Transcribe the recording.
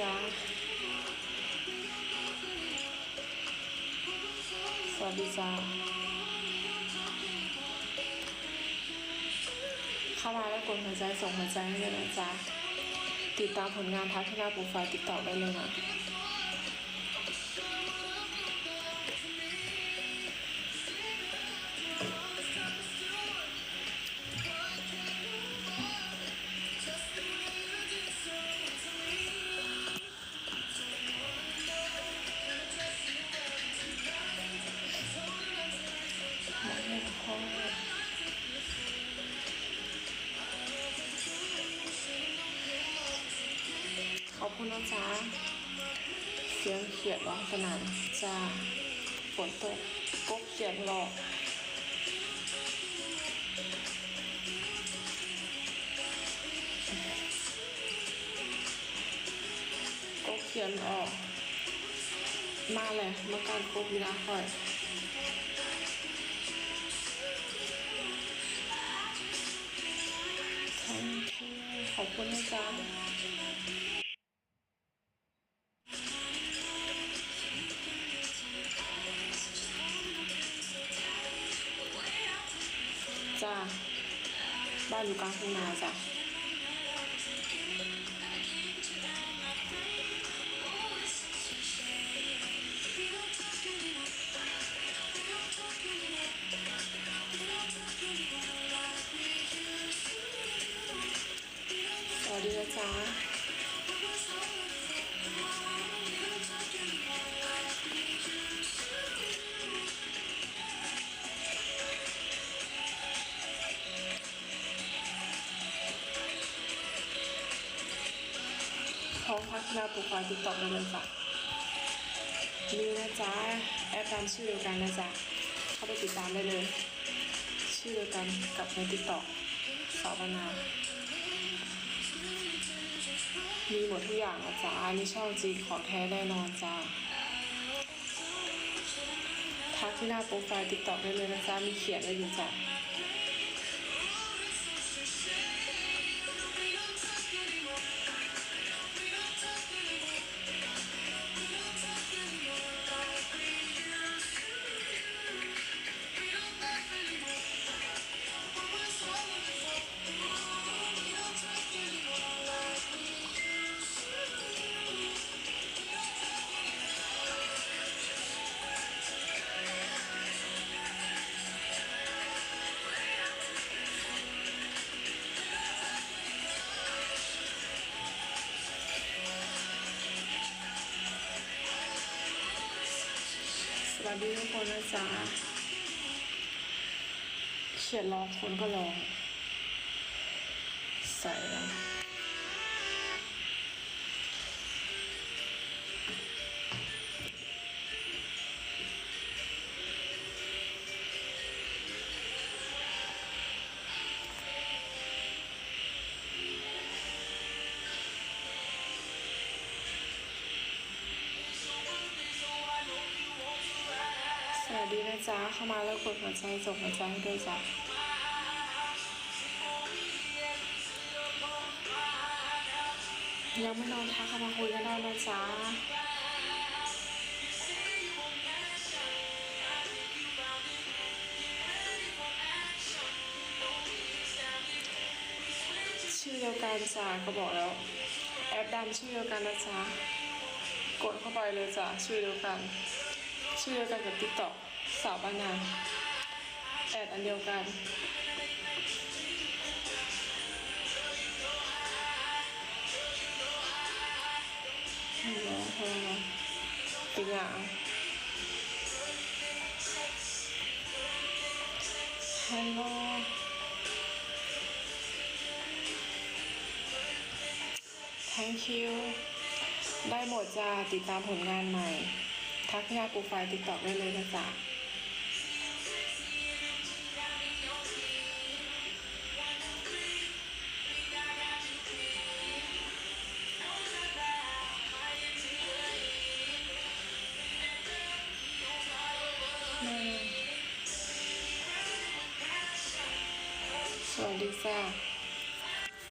จ๊ะ สวัสดีจ้าเข้ามาแล้วกดหัวใจส่งหัวใจให้เลยนะจ๊ะ ติดตามผลงานพัฒนาโปรไฟล์ติดต่อได้เลยนะ คุณนะจ๊ะเสียงเขียดร้องสนั่นจ้าฝนตกกบเขียดหลอกกบเขียนออก มาเลยมาการกบเวลาคอยขอบคุณนะจ๊ะ จ้าบ้านอยู่กลางทุ่งนาจ้ะสวัสดีนะจ๊ะ พร้อมพัฒนาโปรไฟล์ติ๊กต็อกได้เลยจ้ะมีนะจ๊ะแอปตามชื่อเดียวกันนะจ๊ะเข้าไปติดตามได้เลย ชื่อเดียวกันกับในติ๊กต็อกสาวบานามีหมดทุกอย่างนะจ๊ะนี่ช่องจีของแท้แน่นอนจ้าทักที่หน้าโปรไฟล์ติ๊กต็อกได้เลยนะจ๊ะมีเขียนไว้อยู่จ้ะ วัสดีทุกคนนะจ๊ะเขียนรองคนก็รองใส่แล้ว วัสดีนะจ๊ะเข้ามาแล้วกดหัวใจส่งหัวใจให้ด้วยจ้ะยังไม่นอนทักเข้ามาคุยกันได้นะจ๊ะชื่อเดียวกันจ้ะก็บอกแล้ว แอปดำชื่อเดียวกันนะจ๊ะกดเข้าไปเลยจ้ะชื่อเดียวกัน ชื่อเดียวกันกับติ๊กต็อก สาวบ้านนาแอดอันเดียวกันฮัลโหลฮัลโหลเป็นอย่างฮัลโหล thank you ได้หมดจ้าติดตามผลงานใหม่ ทักที่หน้าโปรไฟล์ติ๊กต็อกได้เลยนะจ๊ะ สวัสดีจ้า